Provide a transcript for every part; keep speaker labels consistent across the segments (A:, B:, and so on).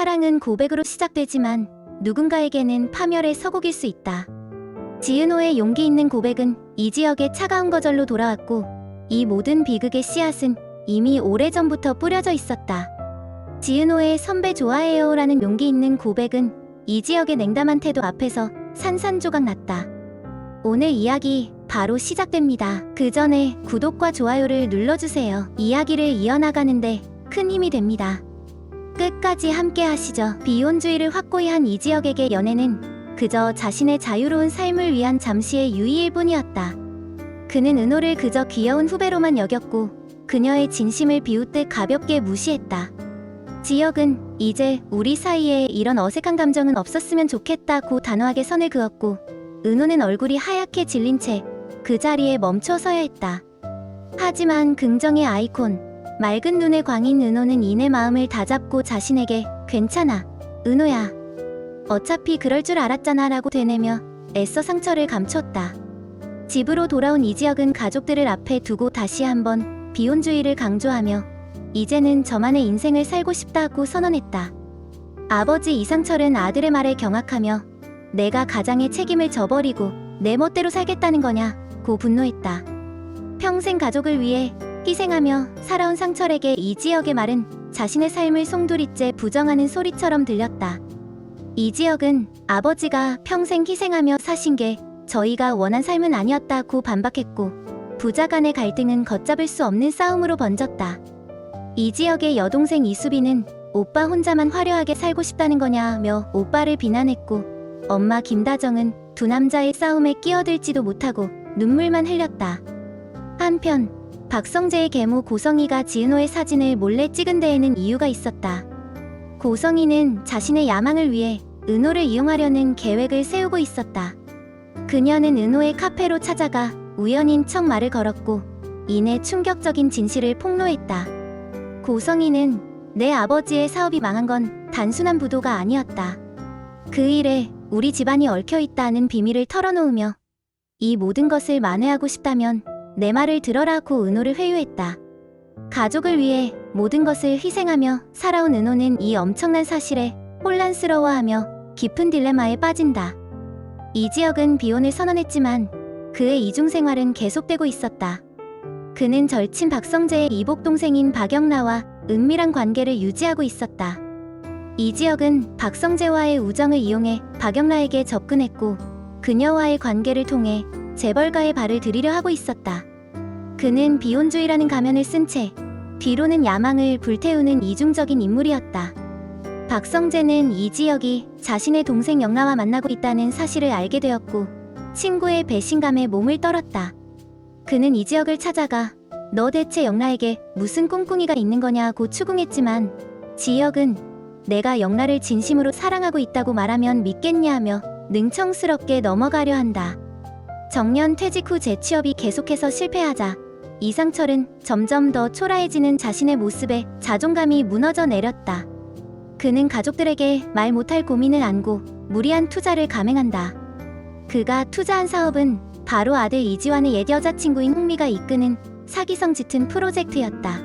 A: 사랑은 고백으로 시작되지만 누군가에게는 파멸의 서곡일 수 있다. 지은호의 용기 있는 고백은 이 지역의 차가운 거절로 돌아왔고 이 모든 비극의 씨앗은 이미 오래전부터 뿌려져 있었다. 지은호의 선배 좋아해요라는 용기 있는 고백은 이 지역의 냉담한 태도 앞에서 산산조각 났다. 오늘 이야기 바로 시작됩니다. 그 전에 구독과 좋아요를 눌러주세요. 이야기를 이어나가는데 큰 힘이 됩니다. 끝까지 함께 하시죠. 비혼주의를 확고히 한 이 지역에게 연애는 그저 자신의 자유로운 삶을 위한 잠시의 유의일 뿐이었다. 그는 은호를 그저 귀여운 후배로만 여겼고 그녀의 진심을 비웃듯 가볍게 무시했다. 지역은 이제 우리 사이에 이런 어색한 감정은 없었으면 좋겠다고 단호하게 선을 그었고 은호는 얼굴이 하얗게 질린 채 그 자리에 멈춰 서야 했다. 하지만 긍정의 아이콘, 맑은 눈의 광인 은호는 이내 마음을 다잡고 자신에게 괜찮아, 은호야. 어차피 그럴 줄 알았잖아 라고 되뇌며 애써 상처를 감췄다. 집으로 돌아온 이지혁은 가족들을 앞에 두고 다시 한번 비혼주의를 강조하며 이제는 저만의 인생을 살고 싶다고 선언했다. 아버지 이상철은 아들의 말에 경악하며 내가 가장의 책임을 져버리고 내 멋대로 살겠다는 거냐 고 분노했다. 평생 가족을 위해 희생하며 살아온 상철에게 이지혁의 말은 자신의 삶을 송두리째 부정하는 소리처럼 들렸다. 이지혁은 아버지가 평생 희생하며 사신 게 저희가 원한 삶은 아니었다고 반박했고 부자 간의 갈등은 걷잡을 수 없는 싸움으로 번졌다. 이지혁의 여동생 이수빈은 오빠 혼자만 화려하게 살고 싶다는 거냐며 오빠를 비난했고 엄마 김다정은 두 남자의 싸움에 끼어들지도 못하고 눈물만 흘렸다. 한편 박성재의 계모 고성이가 지은호의 사진을 몰래 찍은 데에는 이유가 있었다. 고성이는 자신의 야망을 위해 은호를 이용하려는 계획을 세우고 있었다. 그녀는 은호의 카페로 찾아가 우연인 척 말을 걸었고 이내 충격적인 진실을 폭로했다. 고성이는 내 아버지의 사업이 망한 건 단순한 부도가 아니었다. 그 일에 우리 집안이 얽혀 있다는 비밀을 털어놓으며 이 모든 것을 만회하고 싶다면 내 말을 들어라고 은호를 회유했다. 가족을 위해 모든 것을 희생하며 살아온 은호는 이 엄청난 사실에 혼란스러워하며 깊은 딜레마에 빠진다. 이지혁은 비혼을 선언했지만 그의 이중 생활은 계속되고 있었다. 그는 절친 박성재의 이복 동생인 박영라와 은밀한 관계를 유지하고 있었다. 이지혁은 박성재와의 우정을 이용해 박영라에게 접근했고 그녀와의 관계를 통해 재벌가의 발을 들이려 하고 있었다. 그는 비혼주의라는 가면을 쓴 채 뒤로는 야망을 불태우는 이중적인 인물이었다. 박성재는 이지혁이 자신의 동생 영라와 만나고 있다는 사실을 알게 되었고 친구의 배신감에 몸을 떨었다. 그는 이지혁을 찾아가 너 대체 영라에게 무슨 꿍꿍이가 있는 거냐고 추궁했지만 지혁은 내가 영라를 진심으로 사랑하고 있다고 말하면 믿겠냐며 능청스럽게 넘어가려 한다. 정년 퇴직 후 재취업이 계속해서 실패하자 이상철은 점점 더 초라해지는 자신의 모습에 자존감이 무너져 내렸다. 그는 가족들에게 말 못할 고민을 안고 무리한 투자를 감행한다. 그가 투자한 사업은 바로 아들 이지환의 옛 여자친구인 홍미가 이끄는 사기성 짙은 프로젝트였다.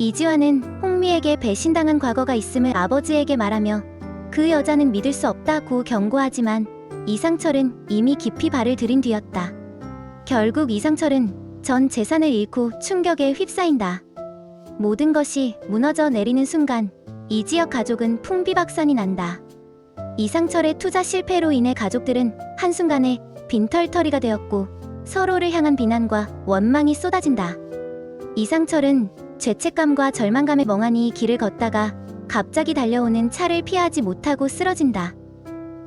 A: 이지환은 홍미에게 배신당한 과거가 있음을 아버지에게 말하며 그 여자는 믿을 수 없다고 경고하지만 이상철은 이미 깊이 발을 들인 뒤였다. 결국 이상철은 전 재산을 잃고 충격에 휩싸인다. 모든 것이 무너져 내리는 순간 이 지역 가족은 풍비박산이 난다. 이상철의 투자 실패로 인해 가족들은 한순간에 빈털터리가 되었고 서로를 향한 비난과 원망이 쏟아진다. 이상철은 죄책감과 절망감에 멍하니 길을 걷다가 갑자기 달려오는 차를 피하지 못하고 쓰러진다.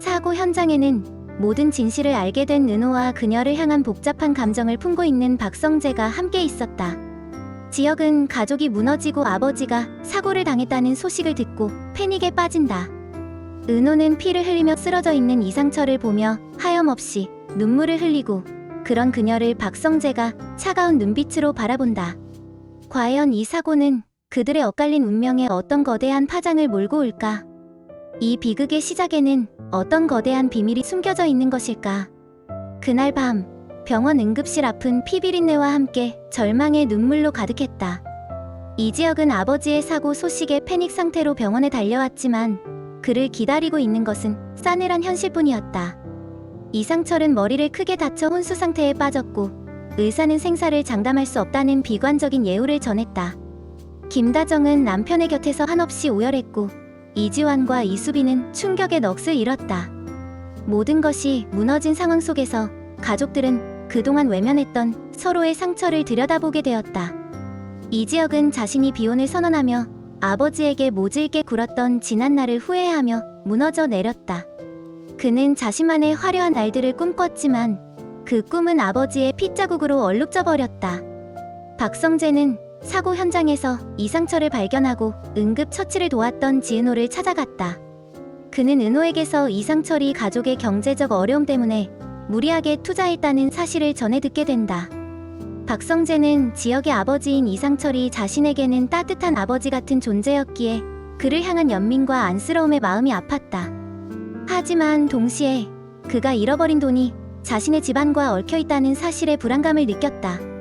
A: 사고 현장에는 모든 진실을 알게 된 은호와 그녀를 향한 복잡한 감정을 품고 있는 박성재가 함께 있었다. 지역은 가족이 무너지고 아버지가 사고를 당했다는 소식을 듣고 패닉에 빠진다. 은호는 피를 흘리며 쓰러져 있는 이상철을 보며 하염없이 눈물을 흘리고 그런 그녀를 박성재가 차가운 눈빛으로 바라본다. 과연 이 사고는 그들의 엇갈린 운명에 어떤 거대한 파장을 몰고 올까? 이 비극의 시작에는 어떤 거대한 비밀이 숨겨져 있는 것일까? 그날 밤 병원 응급실 앞은 피비린내와 함께 절망의 눈물로 가득했다. 이지혁은 아버지의 사고 소식에 패닉 상태로 병원에 달려왔지만 그를 기다리고 있는 것은 싸늘한 현실뿐이었다. 이상철은 머리를 크게 다쳐 혼수 상태에 빠졌고 의사는 생사를 장담할 수 없다는 비관적인 예우를 전했다. 김다정은 남편의 곁에서 한없이 오열했고 이지환과 이수빈은 충격의 넋을 잃었다. 모든 것이 무너진 상황 속에서 가족들은 그동안 외면했던 서로의 상처를 들여다보게 되었다. 이지혁은 자신이 비혼을 선언하며 아버지에게 모질게 굴었던 지난 날을 후회하며 무너져 내렸다. 그는 자신만의 화려한 날들을 꿈꿨지만 그 꿈은 아버지의 핏자국으로 얼룩져 버렸다. 박성재는 사고 현장에서 이상철을 발견하고 응급 처치를 도왔던 지은호를 찾아갔다. 그는 은호에게서 이상철이 가족의 경제적 어려움 때문에 무리하게 투자했다는 사실을 전해 듣게 된다. 박성재는 지역의 아버지인 이상철이 자신에게는 따뜻한 아버지 같은 존재였기에 그를 향한 연민과 안쓰러움의 마음이 아팠다. 하지만 동시에 그가 잃어버린 돈이 자신의 집안과 얽혀 있다는 사실에 불안감을 느꼈다.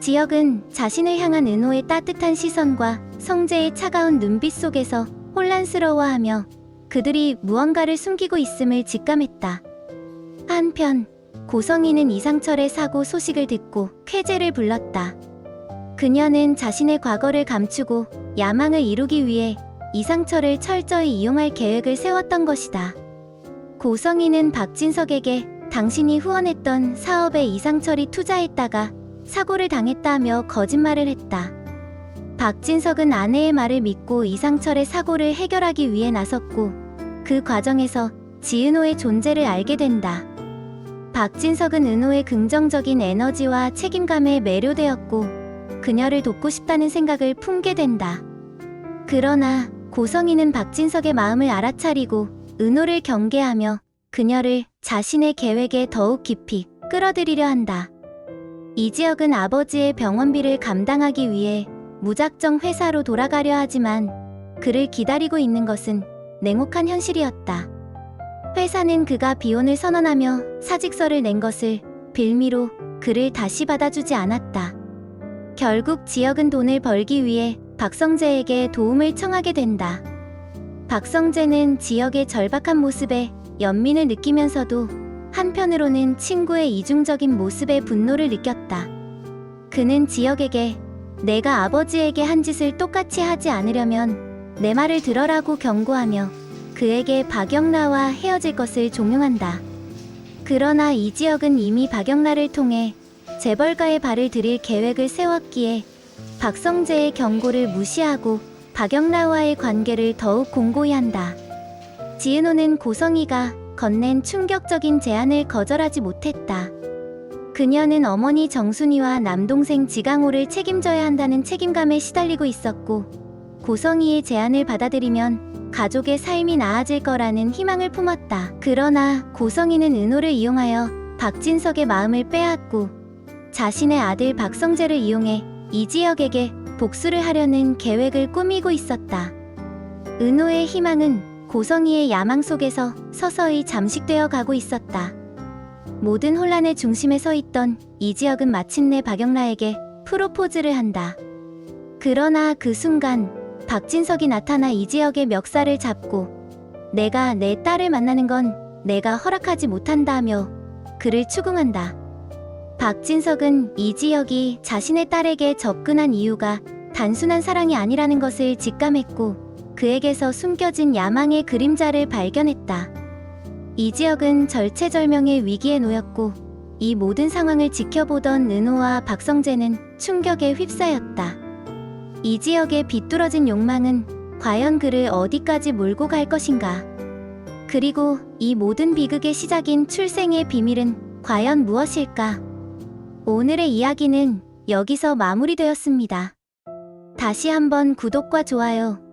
A: 지역은 자신을 향한 은호의 따뜻한 시선과 성재의 차가운 눈빛 속에서 혼란스러워하며 그들이 무언가를 숨기고 있음을 직감했다. 한편 고성이는 이상철의 사고 소식을 듣고 쾌재를 불렀다. 그녀는 자신의 과거를 감추고 야망을 이루기 위해 이상철을 철저히 이용할 계획을 세웠던 것이다. 고성이는 박진석에게 당신이 후원했던 사업에 이상철이 투자했다가 사고를 당했다며 거짓말을 했다. 박진석은 아내의 말을 믿고 이상철의 사고를 해결하기 위해 나섰고 그 과정에서 지은호의 존재를 알게 된다. 박진석은 은호의 긍정적인 에너지와 책임감에 매료되었고 그녀를 돕고 싶다는 생각을 품게 된다. 그러나 고성이는 박진석의 마음을 알아차리고 은호를 경계하며 그녀를 자신의 계획에 더욱 깊이 끌어들이려 한다. 이지혁은 아버지의 병원비를 감당하기 위해 무작정 회사로 돌아가려 하지만 그를 기다리고 있는 것은 냉혹한 현실이었다. 회사는 그가 비혼을 선언하며 사직서를 낸 것을 빌미로 그를 다시 받아주지 않았다. 결국 지역은 돈을 벌기 위해 박성재에게 도움을 청하게 된다. 박성재는 지역의 절박한 모습에 연민을 느끼면서도 한편으로는 친구의 이중적인 모습에 분노를 느꼈다. 그는 지역에게 내가 아버지에게 한 짓을 똑같이 하지 않으려면 내 말을 들어라고 경고하며 그에게 박영라와 헤어질 것을 종용한다. 그러나 이 지역은 이미 박영라를 통해 재벌가의 발을 들일 계획을 세웠기에 박성재의 경고를 무시하고 박영라와의 관계를 더욱 공고히 한다. 지은호는 고성이가 건넨 충격적인 제안을 거절하지 못했다. 그녀는 어머니 정순이와 남동생 지강호를 책임져야 한다는 책임감에 시달리고 있었고, 고성이의 제안을 받아들이면 가족의 삶이 나아질 거라는 희망을 품었다. 그러나 고성이는 은호를 이용하여 박진석의 마음을 빼앗고, 자신의 아들 박성재를 이용해 이지혁에게 복수를 하려는 계획을 꾸미고 있었다. 은호의 희망은 고성이의 야망 속에서 서서히 잠식되어 가고 있었다. 모든 혼란의 중심에 서 있던 이지혁은 마침내 박영라에게 프로포즈를 한다. 그러나 그 순간 박진석이 나타나 이지혁의 멱살을 잡고 내가 내 딸을 만나는 건 내가 허락하지 못한다며 그를 추궁한다. 박진석은 이지혁이 자신의 딸에게 접근한 이유가 단순한 사랑이 아니라는 것을 직감했고 그에게서 숨겨진 야망의 그림자를 발견했다. 이지혁은 절체절명의 위기에 놓였고 이 모든 상황을 지켜보던 은호와 박성재는 충격에 휩싸였다. 이지혁의 비뚤어진 욕망은 과연 그를 어디까지 몰고 갈 것인가? 그리고 이 모든 비극의 시작인 출생의 비밀은 과연 무엇일까? 오늘의 이야기는 여기서 마무리되었습니다. 다시 한번 구독과 좋아요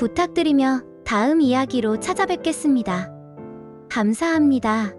A: 부탁드리며 다음 이야기로 찾아뵙겠습니다. 감사합니다.